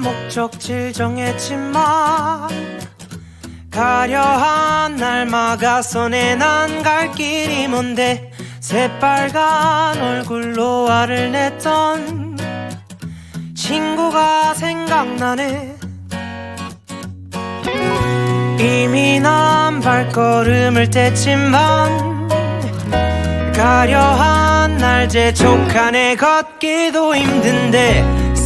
목적지를 정했지만 가려한 날 막아서 내난 갈 길이 뭔데 새빨간 얼굴로 화를 냈던 친구가 생각나네. 이미 난 발걸음을 뗐지만 가려한 날 재촉하네. 걷기도 힘든데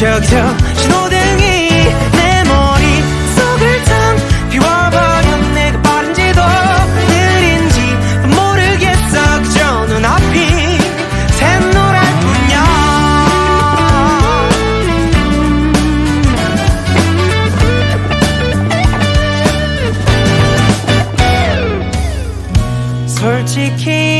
저기서 신호등이 내 머릿속을 탕 비워버려 내가 빠른지도 느린지 모르겠어. 그저 눈앞이 샛노랄 뿐이야 솔직히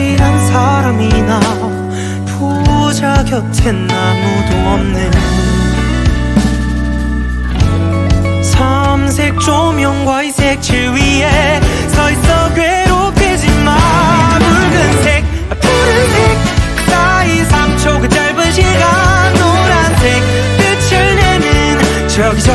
부실한 사람이나 부자 곁엔 아무도 없네. 삼색 조명과 이색칠 위에 서 있어 괴롭히지마. 붉은색 푸른색 그 사이 3초가 그 짧은 시간 노란색 빛을 내는 저기 저